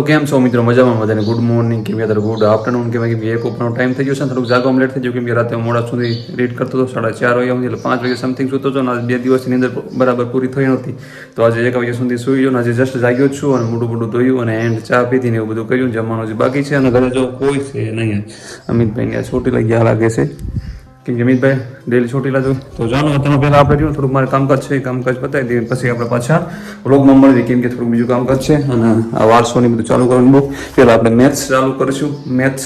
તો કેમ છો મિત્રો? મજામાં? બધાને ગુડ મોર્નિંગ કેમ યાદ ગુડ આફ્ટરનૂન કેમ કે એક ઉપરનો ટાઈમ થઈ ગયો છે થોડુંક જાગવા લેટ થઈ ગયું. કેમ કે રાતે મોડા સુધી રીડ કરતો હતો, સાડા ચાર વાગ્યા સુધી, એટલે પાંચ વાગે સમથિંગ સૂતો હતો અને આજે બે દિવસની અંદર બરાબર પૂરી થઈ નહોતી. તો આજે એક વાગ્યા સુધી સૂઈ ગયો આજે જસ્ટ જાગ્યો જ છું અને મોટું મોટું ધોયું અને એન્ડ ચા પીધી ને એવું બધું કર્યું. જમવાનું જે બાકી છે અને ઘરે જો કોઈ છે નહીં. અમિતભાઈ છોટી લઈ ગયા લાગે છે. કેમ કે જમીતભાઈ ડેલી છોટી લાજો તો જાણો તમે પહેલાં આપણે જોયું થોડુંક મારે કામકાજ છે, એ કામકાજ પતાવી દઈએ. પછી આપણે પાછા વ્લોગમાં મળીએ કેમ કે થોડુંક બીજું કામકાજ છે અને આ વારસોની બધું ચાલુ કરવાનું બહુ. પહેલાં આપણે મેથ્સ ચાલુ કરીશું મેથ્સ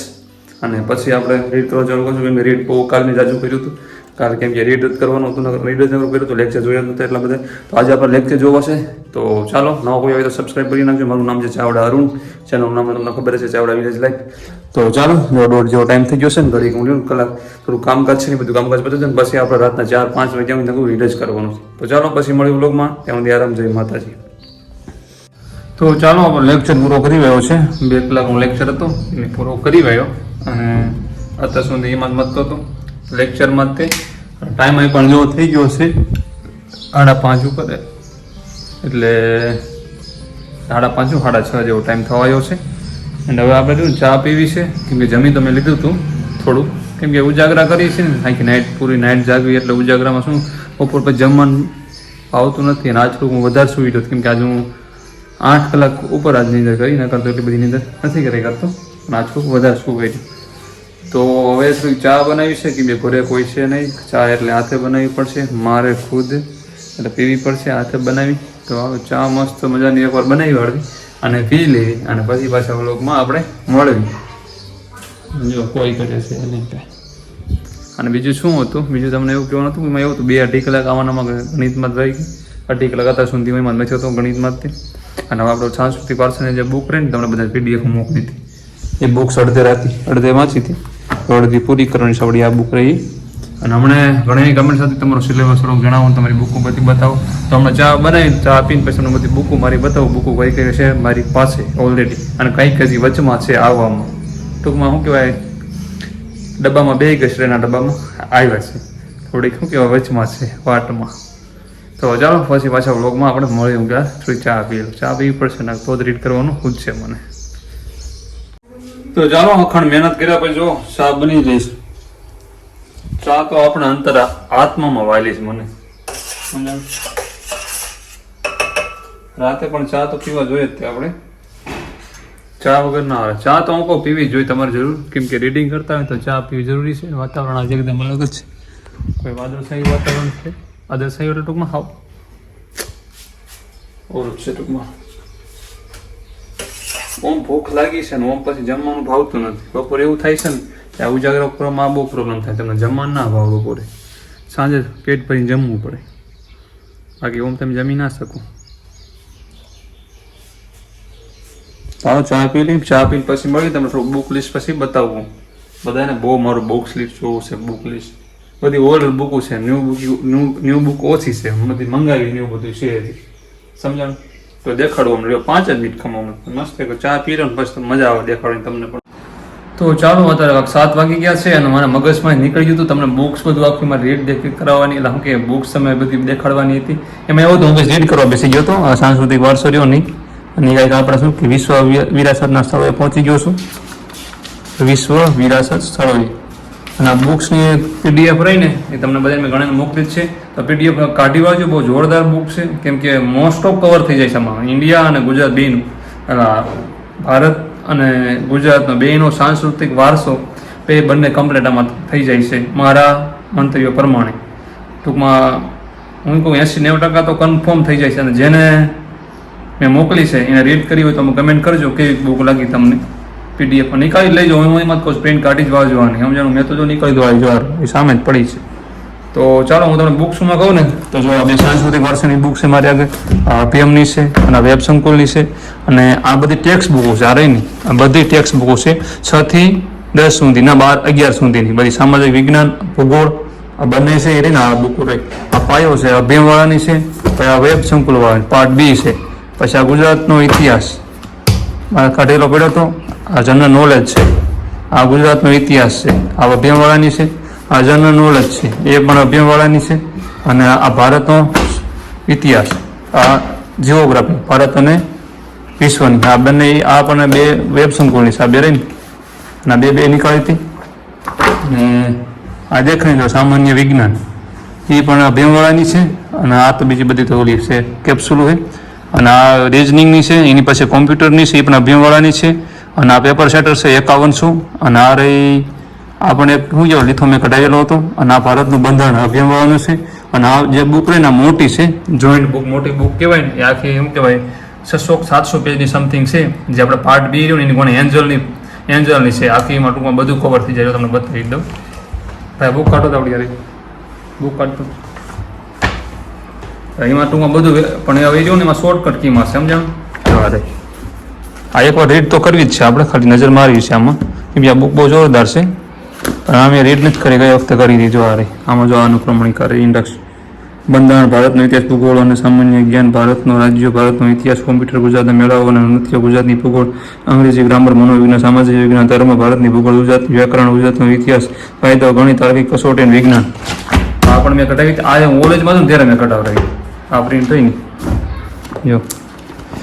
અને પછી આપણે રીડ કરવા ચાલુ કરીશું મેં રીડ બહુ કાલની જાજુ કર્યું હતું. કારણ કેમ કે રીડ કરવાનું હતું રીડ જ નહોતું કર્યું તો લેક્ચર જોયા નહોતા એટલા બધા. તો આજે આપણે લેક્ચર જોવા છે. તો ચાલો, નવો કોઈ આવે તો સબસ્ક્રાઈબ કરી નાખજો. મારું નામ છે ચાવડા અરુણ. ચેનલનું નામ તમને ખબર છે ચાવડા વિલેજ લાઈફ તો ચાલો, દોઢ જેવો ટાઈમ થઈ ગયો છે ને ઘડી હું કલાક. થોડું કામકાજ છે ને, બધું કામકાજ બધું છે ને, પછી આપણે રાતના ચાર, પાંચ વાગ્યા સુધી રીડ જ કરવાનું તો ચાલો, પછી મળ્યું બ્લોગમાં ત્યાં સુધી આરામ, જય માતાજી. તો ચાલો, આપણે લેક્ચર પૂરો કરી રહ્યો છે. બે કલાકનો લેક્ચર હતો એ પૂરો કરી રહ્યો અને અત્યાર સુધી એમાં જ મતતો હતો. લેક્ચરમાં જ તે ટાઈમ અહીં પણ જેવો થઈ ગયો છે, સાડા પાંચ ઉપર. એટલે સાડા પાંચ સાડા છ જેવો ટાઈમ થવાયો છે. અને હવે આપણે જોયું ચા પીવી છે, કેમ કે જમી તમે લીધું હતું થોડું કેમ કે ઉજાગરા કરીએ છીએ ને આખી નાઇટ પૂરી નાઇટ જાગવી એટલે ઉજાગરામાં શું, બપોર પછી જમવાનું આવતું નથી અને આજ થોડુંક હું વધારે સુઈ ગયો કેમ કે આજે હું આઠ કલાક ઉપર આજની અંદર કરી ના કરતો એટલી બધી નીંદર નથી કરી કરતો. પણ આજ થોડુંક વધારે સુઈ રહ્યું તો હવે શું ચા બનાવી છે કે બે ઘરે કોઈ છે નહીં? ચા એટલે હાથે બનાવવી પડશે મારે ખુદ એટલે પીવી પડશે હાથે બનાવી. તો ચા મસ્ત મજાની એકવાર બનાવી વાળવી અને પી લેવી અને પછી પાછા વ્લોગમાં આપણે મળવી જો કોઈ કરે છે નહીં અને બીજું શું હતું? બીજું તમને એવું કહેવાનું હતું કે એમાં એવું હતું બે અઢી કલાક આવવાનામાં ગણિતમાં જ રહી ગઈ. અઢી કલાક હતા સુધી એમાં નથી હતો ગણિતમાં જ તે અને હવે આપણો સાંસ્કૃતિક વારસાની જે બુક રહી ને તમને બધા પીડીએફ મોકલી હતી. એ બુક્સ અડધે રાતી, અડધે વાંચી હતી અડધી પૂરી કરવાની સવડી આ બુક રહી. અને હમણે ઘણી કમેન્ટ સાથે તમારો સિલેબસ થોડુંક જણાવો તમારી બુકો બધી બતાવો. તો હમણાં ચા બનાવી ચા પીને પછી બધી બુકો મારી બતાવો. બુકો કઈ કઈ છે મારી પાસે ઓલરેડી અને કઈ કઈ વચમાં છે આવવામાં. ટૂંકમાં શું કહેવાય? ડબ્બામાં બે ગસરેના ડબ્બામાં આવ્યા છે. થોડીક શું કહેવાય? વચમાં છે, વાટમાં. તો ચાલો, પછી પાછા વ્લોગમાં આપણે મળી ગયા થોડી ચા પીએ ચા પીવી પડશે ને, તો જ રીડ કરવાનું ખુદ છે મને. તો ચાલો, અખંડ મહેનત કર્યા પછી જો ચા બની જઈશ ચા તો આપણે અંતર આત્મામાં વાલી છે મને. રાતે પણ ચા તો પીવા જોઈએ જ આપણે. ચા વગર ના આવે. ચા તો હું કહું પીવી જોઈએ તમારે જરૂર. કેમ કે રીડિંગ કરતા હોય તો ચા પીવી જરૂરી છે. વાતાવરણ આજે એકદમ અલગ જ છે. કોઈ વાદળશાહી વાતાવરણ છે? વાદળશાહી એટલે ટૂંકમાં હાવ ઓરું છે ટૂંકમાં. ઓમ ભૂખ લાગી છે ને ઓમ પછી જમવાનું ભાવતું નથી. બપોરે એવું થાય છે ને કે આ ઉજાગરા કરવામાં બહુ પ્રોબ્લેમ થાય. તમને જમવાનું ના ભાવ બપોરે સાંજે પેટ ભરીને જમવું પડે. બાકી ઓમ તમે જમી ના શકો. ચાલો ચા પી લઈ ચા પીને પછી મળી તમને થોડું બુક લિસ્ટ પછી બતાવું બધાને બહુ મારું બુક લિસ્ટ જોવું છે બુક લિસ્ટ બધી ઓલ્ડ બુકો છે ન્યૂ બુક ન્યૂ બુક ઓછી છે. બધી મંગાવી ન્યૂ બધું છે. સમજાણું? તો દેખાડવું રહ્યો પાંચ જ મિનિટ ખમાવું મસ્ત એક ચા પી લો ને પછી મજા આવે દેખાડવાની તમને પણ. તો ચાલો, અત્યારે સાત વાગી ગયા છે અને મારા મગજમાં નીકળી ગયું હતું. તમને બુક્સ બધું આખી મારી રીડ દેખી કરાવવાની. એટલે હું કે બુક્સ તમે બધી દેખાડવાની હતી. એમાં એવું હતું, હું રીડ કરવા બેસી ગયો હતો. સાંસ્કૃતિક વારસો રહ્યો નહીં. અને કંઈક આપણે શું કે વિશ્વ વિરાસતના સ્થળોએ પહોંચી ગયો છું. વિશ્વ વિરાસત સ્થળોએ. અને આ બુક્સની પીડીએફ રહીને એ તમને બધાને મેં ઘણાને મોકલી જ છે. તો પીડીએફ કાઢી વાળજો બહુ જોરદાર બુક છે. કેમ કે મોસ્ટ ઓફ કવર થઈ જાય છે આમાં. ઇન્ડિયા અને ગુજરાત બેનું ભારત અને ગુજરાતનો બેનો સાંસ્કૃતિક વારસો એ બંને કમ્પ્લેટ આમાં થઈ જાય છે, મારા મંતવ્યો પ્રમાણે. ટૂંકમાં, હું કહું એંસી નેવું ટકા તો કન્ફર્મ થઈ જાય છે. અને જેને મેં મોકલી છે, એને રીડ કરી હોય તો કમેન્ટ કરજો, કેવી બુક લાગી તમને. પીડીએફ નીકાળી લેજો. હું એમાં જ કહું પ્રિન્ટ કાઢી જ વાંચવાની. સમજાણું? મેં તો જો નીકળી દો જો એ સામે જ પડી છે. તો ચાલો, હું તમને બુક્સમાં કહું ને? તો જો આ બે સાંસ્કૃતિક વર્ષની બુક છે મારી આગળ. પીએમની છે અને વેબ સંકુલની છે. અને આ બધી ટેક્સ બુકો છે, આ રહીની આ બધી ટેક્સ્ટ બુકો છે છ થી દસ સુધીના બાર, અગિયાર સુધીની. બધી સામાજિક વિજ્ઞાન, ભૂગોળ, આ બંને છે એ રહીને આ બુકો રહી. આ પાયો છે અભિયાનવાળાની છે, પછી આ વેબ સંકુલવાળાની પાર્ટ બી છે. પછી આ ગુજરાતનો ઇતિહાસ. કાઢેલો પડ્યો હતો આ જનરલ નોલેજ છે. આ ગુજરાતનો ઇતિહાસ છે. આ અભિયાનવાળાની છે. આ જનરલ નોલેજ છે. એ પણ અભિયાનવાળાની છે અને આ ભારતનો ઇતિહાસ. આ જીઓગ્રાફી ભારત અને વિશ્વની. આ બંને, આ પણ બે વેબ સંકુલની આ બે રહીને અને બે બે નીકળી હતી. અને આ દેખાય તો સામાન્ય વિજ્ઞાન, એ પણ અભિયાનવાળાની છે અને આ તો બીજી બધી તો ઓલી છે કેપ્સ્યુલ હોય. અને આ રીઝનિંગની છે, એની પાસે કોમ્પ્યુટરની છે, એ પણ અભિયાનવાળાની છે. અને આ પેપર સેટર છે એકાવનસો અને આ રહી આપણે એક શું કહેવાય લીથો મેં કઢાવેલો હતો. અને આ ભારતનું બંધારણ અભિયાનવાળાનું છે. અને આ જે બુક રહી ને આ મોટી છે. જોઈન્ટ બુક મોટી બુક કહેવાય ને એ આખી શું કહેવાય છસો સાતસો પેજની સમથિંગ છે. જે આપણે પાર્ટ બી રહ્યું ને એની કોને એન્જલની એન્જલની છે. આખી એમાં ટૂંકમાં બધું કવર થઈ જાય તમને બતાવી દઉં. ભાઈ બુક કાઢો તો આપણી બુક કાઢતો. એમાં ટૂંકમાં બધું પણ હવે જો ને એમાં શોર્ટકટ કીમાં સમજાણું આ એકવાર રીડ તો કરવી જ છે આપણે, ખાલી નજર મારવી છે આમાં. કેમ કે આ બુક બહુ જોરદાર છે. પણ અમે રીડ નથી કરી ગયા વખતે કરી દીધું આ રહી. આમાં જો આનું પ્રમાણિકા રહી ઇન્ડેક્સ બંધારણ ભારતનો ઇતિહાસ, ભૂગોળ અને સામાન્ય જ્ઞાન ભારતનો રાજ્ય, ભારતનો ઇતિહાસ કોમ્પ્યુટર ગુજરાતના મેળાઓ અને નૃત્ય ગુજરાતની ભૂગોળ, અંગ્રેજી ગ્રામર મનોવિજ્ઞાન, સામાજિક વિજ્ઞાન, ધર્મ ભારતની ભૂગોળ ગુજરાતની વ્યાકરણ ગુજરાતનો ઇતિહાસ કાયદો ગણિત તાર્કિક કસોટી અને વિજ્ઞાન. આ પણ મેં કઢાવી આ હું કોલેજમાં હતું ત્યારે મેં કઢાવડાવી. આ પ્રિન્ટ થઈ ને. જો.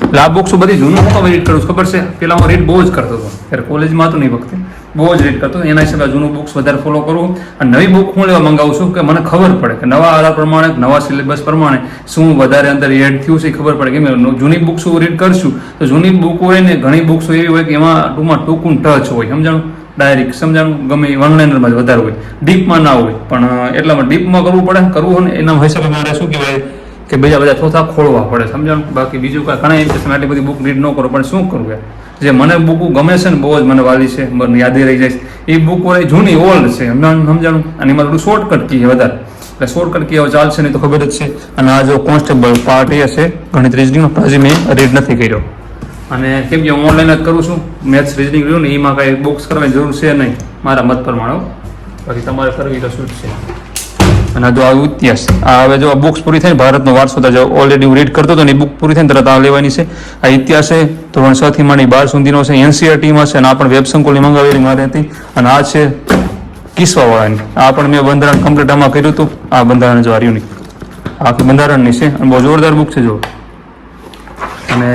એટલે આ બધી જૂનું હું રીડ કરું ખબર છે? પેલા હું રીડ બહુ જ કરતો હતો. ત્યારે કોલેજમાં હતો નહીં વખતે. બહુ જ રીડ કરતો એના હિસાબે જૂનું બુક્સ વધારે ફોલો કરું. અને નવી બુક હું લેવા મંગાવું છું કે મને ખબર પડે કે નવા આધાર પ્રમાણે, નવા સિલેબસ પ્રમાણે શું વધારે અંદર એડ થયું છે ખબર પડે. કે મેં જૂની બુક્સ રીડ કરશું તો જૂની બુક હોય ને ઘણી બુક્સ એવી હોય કે એમાં ટૂંકમાં ટૂંકું ટચ હોય. સમજાણું? ડાયરેક્ટ સમજાણું? ગમે એ લાઇનરમાં જ વધારે હોય. ડીપમાં ના હોય. પણ એટલામાં ડીપમાં કરવું પડે. કરવું હોય ને એના હિસાબે મારે શું કહેવાય? કે બીજા બધા ચોથા ખોળવા પડે. સમજણ? બાકી બીજું કાંઈ ઘણા એમ કે તમે આટલી બધી બુક રીડ ન કરો, પણ શું કરવું જે મને બુક ગમે છે ને બહુ જ મને વાલી છે, મને યાદી રહી જાય એ બુક વળી જૂની ઓલ્ડ છે સમજાણું? અને એમાં થોડું શોર્ટકટ કી વધારે. એટલે શોર્ટકટ કી હવે ચાલશે નહીં તો ખબર જ છે. અને આ જો કોન્સ્ટેબલ પાર્ટ એ છે ગણિત રિઝનિંગનો હજી મેં રીડ નથી કર્યો. અને કેમ કે હું ઓનલાઈન જ કરું છું મેથ્સ રીઝનિંગ રહ્યું ને, એમાં કાંઈ બુક્સ કરવાની જરૂર છે નહીં, મારા મત પ્રમાણે બાકી તમારે કરવી તો શું છે. અને જો આવ્યું ઇતિહાસ આ હવે જો આ બુક્સ પૂરી થાય ભારતનો વારસો જો ઓલરેડી હું રીડ કરતો હતો ને બુક પૂરી થાય ને તરત આ લેવાની છે. આ ઇતિહાસ છે ધોરણ છ થી માંડી બાર સુધીનો છે એનસીઆરટીમાં છે અને આ પણ વેબ સંકુલની મંગાવેલી મારી હતી. અને આ છે કિસ્સાવાળાની આ પણ મેં બંધારણ કમ્પ્લીટ આમાં કર્યું હતું. આ બંધારણ જો હાર્યું નહીં આખી બંધારણની છે. અને બહુ જોરદાર બુક છે જો. અને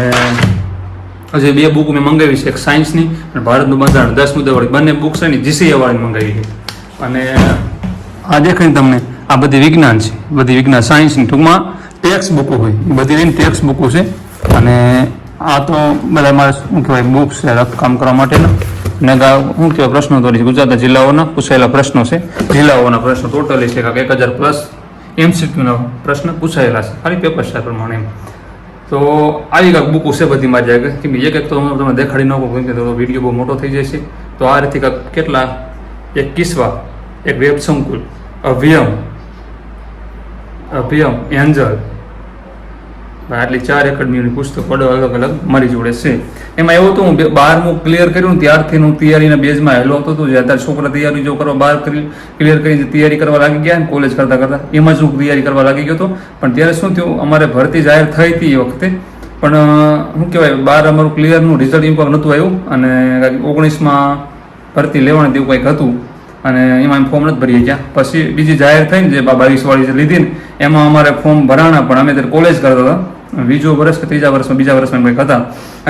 હજી બે બુક મેં મંગાવી છે. એક સાયન્સની અને ભારતનું બંધારણ. દસ મુદ્દાવાળી. બંને બુક છે ને જીસીએ વાળી મંગાવી અને આ દેખાય તમને. આ બધી વિજ્ઞાન છે. બધી વિજ્ઞાન સાયન્સની ટૂંકમાં ટેક્સ બુકો હોય. એ બધી લઈને ટેક્સ બુકો છે. અને આ તો બધા મારે શું કહેવાય બુક્સ છે કામ કરવા માટેના. અને શું કહેવાય, પ્રશ્નો તો ગુજરાતના જિલ્લાઓના પૂછાયેલા પ્રશ્નો છે. જિલ્લાઓના પ્રશ્નો ટોટલી છે. કાંક એક હજાર પ્લસ એમસીક્યુના પ્રશ્ન પૂછાયેલા છે. ખાલી પેપર છે પ્રમાણે તો આવી કાંક બુકો છે બધી મારી જાય કે એક એક તો હું તમને દેખાડી નાખું, કેમ કે વીડિયો બહુ મોટો થઈ જાય છે. તો આ રીતે કાંક કેટલા એક કિસ્વા એક વેબ સંકુલ અભિયમ અભિયમ, એન્જલ. આટલી ચાર એકેડમીની પુસ્તકો અલગ અલગ મારી જોડે છે. એમાં એવું હતું, હું બારમું ક્લિયર કર્યું ત્યારથી હું તૈયારીના બેઝમાં હેલો હતો, તો અત્યારે છોકરા તૈયારી જો કરવા બાર ક્લિયર કરીને તૈયારી કરવા લાગી ગયા ને કોલેજ કરતા કરતા, એમાં જ હું તૈયારી કરવા લાગી ગયો હતો. પણ ત્યારે શું થયું, અમારે ભરતી જાહેર થઈ હતી એ વખતે. પણ શું કહેવાય, બાર અમારું ક્લિયરનું રિઝલ્ટ એવું કંઈક નહોતું આવ્યું. અને ઓગણીસમાં ભરતી લેવાનું તેવું કંઈક હતું. અને એમાં એમ ફોર્મ નથી ભરી ગયા પછી બીજી જાહેર થઈને જે બાવીસ વાળી જે લીધી ને, એમાં અમારે ફોર્મ ભરાણા, પણ અમે ત્યારે કોલેજ કરતા હતા. બીજો વર્ષ કે ત્રીજા વર્ષમાં, બીજા વર્ષમાં કંઈક હતા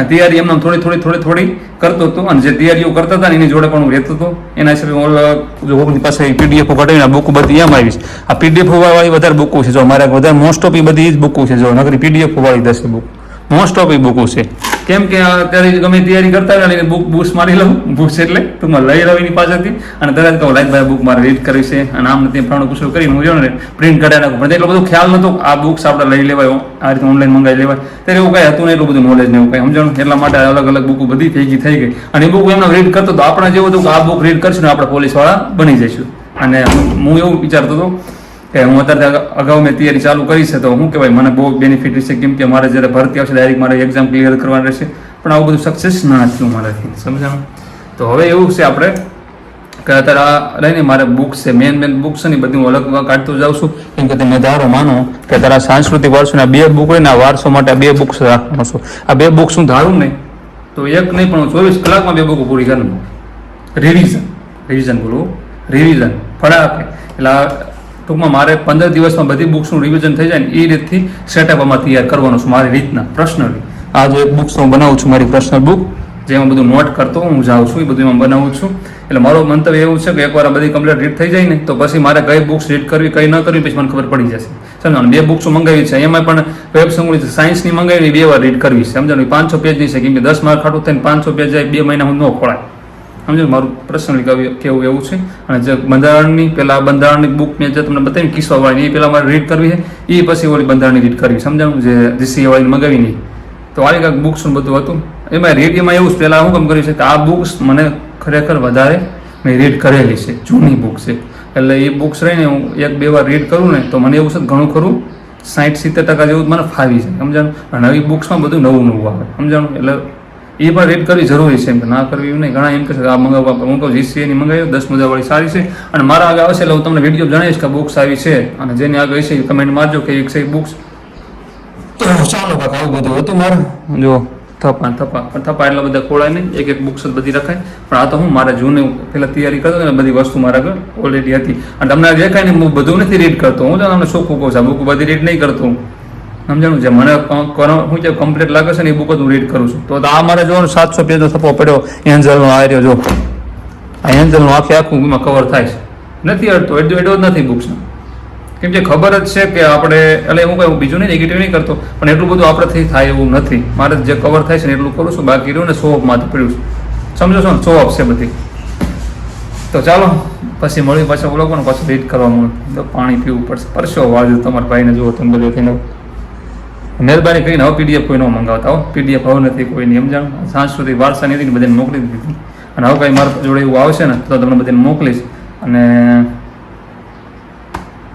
તૈયારી એમને થોડી થોડી થોડી થોડી કરતો હતો અને જે તૈયારીઓ કરતા હતા એની જોડે પણ હું રહેતો હતો. એના હિસાબે ઓલ જો હું પાસે પીડીએફ કાઢીને બુક બધી એમ આવીશ. આ પીડીએફ વાળી વધારે બુકો છે. જો મારે વધારે મોસ્ટ ઓફ એ બધી જ બુકો છે. જો નકરી પીડીએફ વાળી દસ બુક. મોસ્ટ ઓફ એ બુકો છે. કેમ કે અત્યારે ગમે તૈયારી કરતા હોય બુક બુક્સ મારી લઉં. બુક્સ એટલે ટૂંકમાં લઈ રવિની પાસેથી. અને તરત કહું, લાઈક ભાઈ બુક મારે રીડ કરી છે. અને આમ તે ફાણું પૂછો કરીને હું જોઉં ને પ્રિન્ટ કઢાઈ નાખું. પણ એટલો બધો ખ્યાલ નતો આ બુક્સ આપણે લઈ લેવાય આ રીતે ઓનલાઈન મંગાવી લેવાય. ત્યારે એવું કઈ હતું ને એટલું બધું નોલેજ ને એવું કઈ, સમજણ? એટલા માટે અલગ અલગ બુકો બધી થઈ થઈ ગઈ. અને એ બુક એમને રીડ કરતો તો આપણે જેવું હતું કે આ બુક રીડ કરશું ને આપણે પોલીસવાળા બની જઈશું. અને હું એવું વિચારતો હતો કે હું અત્યારે અગાઉ મેં તૈયારી ચાલુ કરી છે, તો શું કહેવાય, મને બહુ બેનિફિટ રહેશે કેમ કે મારે જ્યારે ભરતી આવશે ડાયરેક્ટ મારે એક્ઝામ ક્લિયર કરવાની રહેશે. પણ આવું બધું સક્સેસ ના થયું મારાથી. સમજાણું? તો હવે એવું છે આપણે કે અત્યારે આ રહીને મારે બુક્સ છે મેન મેન બુક્સ છે ને બધી હું અલગ કાઢતો જાઉં છું. કેમ કે તમે ધારો, માનો કે તારા સાંસ્કૃતિક વારસોના બે બુક હોય ને, આ વારસો માટે આ બે બુક્સ રાખવાનો છું. આ બે બુક્સ હું ધારું ને, તો એક નહીં, પણ હું ચોવીસ કલાકમાં બે બુક પૂરી કરું રિવિઝન રિવિઝન બોલવું રિવિઝન ફટાકે એટલે ટૂંકમાં મારે પંદર દિવસમાં બધી બુક્સનું રિવિઝન થઈ જાય ને એ રીતથી સેટઅપ આમાં તૈયાર કરવાનું છે મારી રીતના પર્સનલી આ જે બુક્સ હું બનાવું છું મારી પર્સનલ બુક જેમાં બધું નોટ કરતો હું જાઉં છું, એ બધું એમાં બનાવું છું. એટલે મારો મંતવ્ય એવું છે કે એકવાર બધી કમ્પ્લીટ રીડ થઈ જાય ને, તો પછી મારે કઈ બુક્સ રીડ કરવી, કઈ ન કરવી, પછી મને ખબર પડી જશે. સમજો બે બુક્સ મંગાવી છે. એમાં પણ વેબ સંગુણી સાયન્સની મંગાવી, બે વાર રીડ કરવી છે. સમજાણું પાંચસો પેજની છે. કેમ કે દસ માર્ક ખાટું થઈને પાંચસો પેજ જાય, બે મહિના હું ન ખોળાય. સમજો મારું પર્સનલ કેવું એવું છે. અને જે બંધારણની, પેલા બંધારણની બુક મેં જે તમને બતાવી કિસ્સા વાળી એ પેલા મારે રીડ કરવી છે. એ પછી ઓલી બંધારણની રીડ કરવી. સમજાણું? જે જીસી વાળી મગાવી નહીં તો આવી કાંઈક બુક્સ બધું હતું. એમાં રીડ એમાં એવું પહેલાં હું કામ કર્યું છે કે આ બુક્સ મને ખરેખર વધારે મેં રીડ કરેલી છે. જૂની બુક છે. એટલે એ બુક્સ રહીને હું એક બે વાર રીડ કરું ને, તો મને એવું છે ઘણું ખરું સાઠ સિત્તેર ટકા જેવું મને ફાવી છે. સમજાણું? નવી બુક્સમાં બધું નવું નવું આવે. સમજાણું? એટલે એ પણ રીડ કરવી જરૂરી છે. એમ કે ના કરવી એવું નહીં. ઘણા એમ કહે છે આ મંગાવવા હું કહું જીસીએની મંગાવ્યો દસ મજાવાળી સારી છે. અને મારા આગળ આવશે એટલે હું તમને વીડિયો જણાવીશ કે બુક્સ આવી છે. અને જેની આગળ છે કમેન્ટ મારજો કે એક છે બુક્સ ચાલો કાકા આવું બધું હતું મારે. જો થપા થપા પણ થપા એટલા બધા ખોળાય નહીં. એક એક બુક્સ જ બધી રખાય. પણ આ તો હું મારે જૂને પહેલાં તૈયારી કરતો ને બધી વસ્તુ મારા આગળ ઓલરેડી હતી. અને તમને દેખાય ને હું બધું નથી રીડ કરતો. હું તમને શોખ કહું છું. બુક બધી રીડ નહીં કરતો હું. સમજાણું છે? મને હું જે કમ્પ્લીટ લાગે છે ને એ બુક જ હું રીડ કરું છું. તો આ મારે જોવાનું સાતસો પેજનો સપો પડ્યો, એન્જલનો આ રહ્યો, જો. આ એન્જલનું આખે આખું એમાં કવર થાય છે. નથી અડતો એડો એડો જ નથી બુક્સનો કેમ કે ખબર જ છે કે આપણે એટલે હું કઈ બીજું નહીં નેગેટિવ નહીં કરતો, પણ એટલું બધું આપણેથી થાય એવું નથી. મારે જે કવર થાય છે ને એટલું કરું છું, બાકી રહ્યું ને સો ઓફમાંથી પડ્યું છે. સમજો છો ને? સો ઓફ છે બધી. તો ચાલો, પછી મળી પાછા બોલો પણ પાછું રીડ કરવા મળે. તો પાણી પીવું પડશે. પરસો વાળજો તમારા ભાઈને, જુઓ તમે બધું થઈને. મહેરબાની કરીને હવે પીડીએફ કોઈ ન મંગાવતા હો. પીડીએફ હવે નથી કોઈની સમજાણ? સાંસ્કૃતિક વારસાની હતી બધાને મોકલી દીધી અને હવે કાંઈ મારા જોડે એવું આવશે ને, તો તમને બધાને મોકલીશ. અને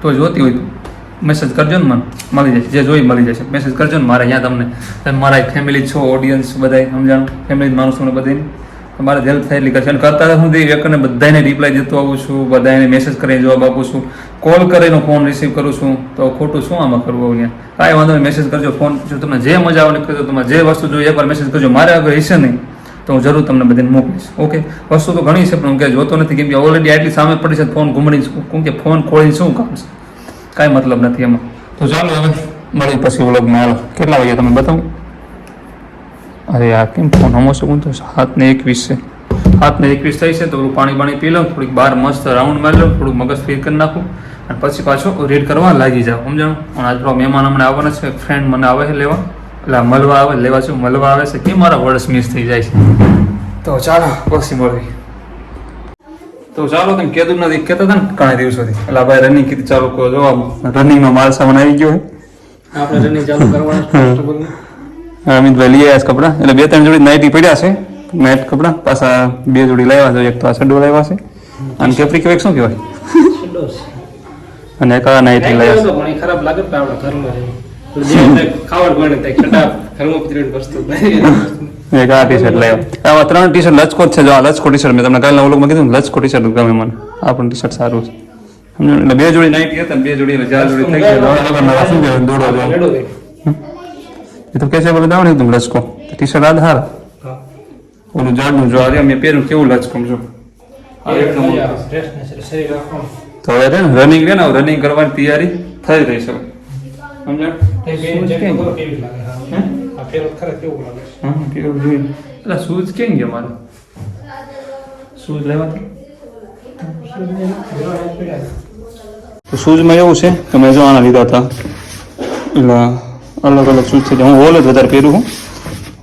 તો જોતી હોય મેસેજ કરજો ને મને. મળી જશે, જે જોઈ મળી જશે. મેસેજ કરજો ને મારે અહીંયા તમને. તમે મારા ફેમિલી છો ઓડિયન્સ બધા સમજાણું? ફેમિલી માણસોને બધાને. તમારે હેલ્પ થાય એટલી કરશે. અને કરતા સુધી એકને બધાને રિપ્લાય દેતો આવું છું બધાને મેસેજ કરીને જવાબ આપું છું. કોલ કરીને ફોન રિસીવ કરું છું, તો ખોટું શું આમાં કરવું અહીંયા? કાંઈ વાંધો નહીં મેસેજ કરજો ફોન જો તમને જે મજા આવે કરજો તમારે જે વસ્તુ જોઈએ, એકવાર મેસેજ કરજો. મારે આગળ હશે નહીં, તો હું જરૂર તમને બધાને મોકલીશ. ઓકે વસ્તુ તો ઘણી છે, પણ હું ક્યાંય જોતો નથી, કેમ કે ઓલરેડી આટલી સામે પડી છે ફોન ઘૂમડી કેમ કે ફોન ખોલીને શું કામ છે? કાંઈ મતલબ નથી એમાં. તો ચાલો હવે મળી પછી વ્લોગમાં હાલો, કેટલા વાગે તમે બતાવું? અરે યાર કેમ ફોન હમો શકું તો સાત ને એકવીસ છે. સાત ને એકવીસ થઈ છે, તો પાણી પાણી પી લઉં, થોડીક બહાર મસ્ત રાઉન્ડ મારી લઉં થોડુંક મગજ ફેર કરી નાખું. અને પછી પાછો રીડ કરવા લાગી જાઓ. સમજાણું? પણ આજ પેલો મહેમાન હમણાં આવવાના છે. ફ્રેન્ડ મને આવે છે લેવા. એટલે મળવા આવે લેવા છું મળવા આવે છે. કે મારા વર્ષ મિસ થઈ જાય છે. તો ચાલો. પછી મળવી તો ચાલો તમે કીધું નથી. કહેતા હતા ને ઘણા દિવસોથી. એટલે ભાઈ રનિંગ કીધું ચાલુ કરો જો રનિંગમાં માલ સામાન આવી ગયો આપણે રનિંગ ચાલુ કરવાનું. અમિતભાઈ લઈ આવ્યા કપડાં. એટલે બે ત્રણ જોડી નાઇટી પડ્યા છે. નાઇટ કપડાં. પાછા બે જોડી લાવ્યા છે. એક તો આ સડો લાવ્યા છે. અને કેપ્રિક શું કહેવાય. અને કા નહીં થઈ લાગ્યો તો ઘણી ખરાબ લાગે તો આપણે ઘરમાં રહે. તે ઘરમાં વસ્તુ. એક આ ટી શર્ટ લાવ્યો આવા ત્રણ ટી શર્ટ લચકો છે જો આ લચકો ટી શર્ટ મેં તમને કાલના ઓલોકમાં કીધું લચકો ટી શર્ટ ગમે મને. આ પણ ટી શર્ટ સારું છે. સમજો એટલે બે જોડી નાઈટી હતા બે જોડી ચાર જોડી થઈ નવા શું કહેવાય? દોડો જો એ તો કે છે બોલે દાવ ને એકદમ લચકો. ટી શર્ટ આ હારા. હા. ઓલું જાડનું જો આ મેં પહેર્યું કેવું લચકમ જો. આ એક તો હવે છે ને રનિંગ છે ને રનિંગ કરવાની તૈયારી થઈ રહી છે. સમજણ તે બેન ચેક કરો કેવી લાગે? હા. આ પહેરો ખરે કેવું લાગે? છે. હા કેવું જોઈએ? એટલે શૂઝ કેમ ગયા મારે? શૂઝ લેવા શૂઝમાં એવું છે કે મેં જો આના લીધા હતા. એટલે અલગ અલગ શૂઝ છે. હું હોલ જ વધારે પહેરું છું.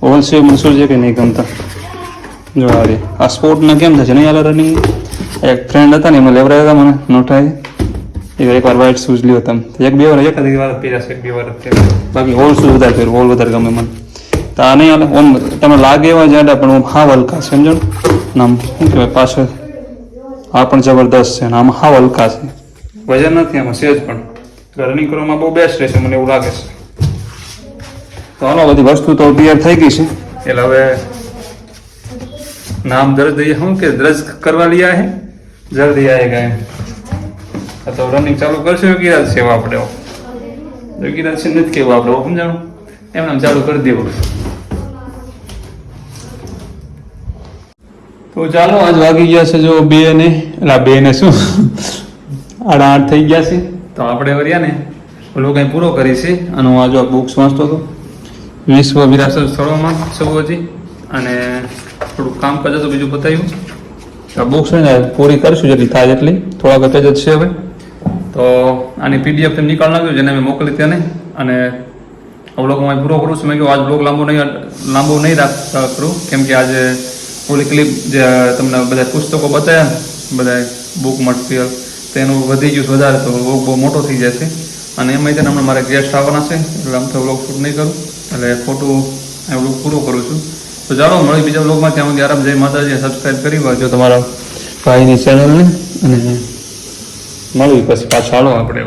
હોલ સેવ મને શૂઝ છે કે નહીં ગમતા? જો આ સ્પોર્ટના કેમ થશે નહીં આલા રનિંગ એક ફ્રેન્ડ હતા ને એમાં લેવરાયા હતા મને નોટાઈ એ એકવાર વ્હાઇટ શૂઝ લ્યો તમે. એક બે વાર એક હતી વાર પહેર્યા છે એક બે વાર બાકી હોલ શૂઝ વધારે પહેરું હોલ વધારે ગમે મને. તો આ નહીં હાલે ઓમ તમે લાગે એવા જાડા પણ ઓમ હાવ હલકા સમજો નામ શું કહેવાય પાછળ આ પણ જબરદસ્ત છે અને આમાં હા હલકા છે. વજન નથી આમાં સેજ પણ. રનિંગ કરવામાં બહુ બેસ્ટ રહેશે મને એવું લાગે છે. તો આનો બધી વસ્તુ તો તૈયાર થઈ ગઈ છે. એટલે હવે નામ દર્જ દઈએ શું કે દર્જ કરવા લઈએ હે? જલ્દી આएगा એમ આ તો રનિંગ ચાલુ કરશે ગિરાજ સેવા આપણે ગિરાજ છે નથી કેવું આપણે સમજાણું? એમને ચાલુ કરી દેવું તો ચાલો, આજ વાગી ગયા છે જો બે ને એટલે બે ને શું? આડા આઠ થઈ ગયા છે. તો આપણે વર્યા ને, ઓલું કંઈ પૂરો કરી છે. અને હું આ જો બુક્સ વાંચતો હતો. વિશ્વ વિરાસત સ્થળોમાં સૌ હજી. અને થોડુંક કામકાજ હતું, બીજું બતાવ્યું. આ બુક્સ છે ને પૂરી કરીશું જેટલી થાય એટલી. થોડાક પેજ જ છે હવે. તો આની પીડીએફ તેમ નીકળ નાખ્યું, જેને મેં મોકલી તેને. અને અવલોકમાં પૂરો કરું છું. મેં કહ્યું આજ બ્લોગ લાંબો નહીં લાંબો નહીં રાખ કરું. કેમ કે આજે ઓલી ક્લિપ જે તમને બધા પુસ્તકો બતાવ્યા બધા બુક મટીરિયલ તેનું વધી ગયું વધારે, તો બ્લોગ બહુ મોટો થઈ જશે અને એમાં તેને હમણાં મારે ગેસ્ટ આવવાના છે, એટલે આમ તો વ્લોગ શૂટ નહીં કરું. એટલે ખોટું આ બ્લોગ પૂરો કરું છું. તો ચાલો મળી બીજા બ્લોગમાં ત્યાં સુધી આરામ, જય માતાજી સબસ્ક્રાઈબ કરી વાંચો તમારા ભાઈની ચેનલને અને મળી પછી પાછા, હાલો આપણે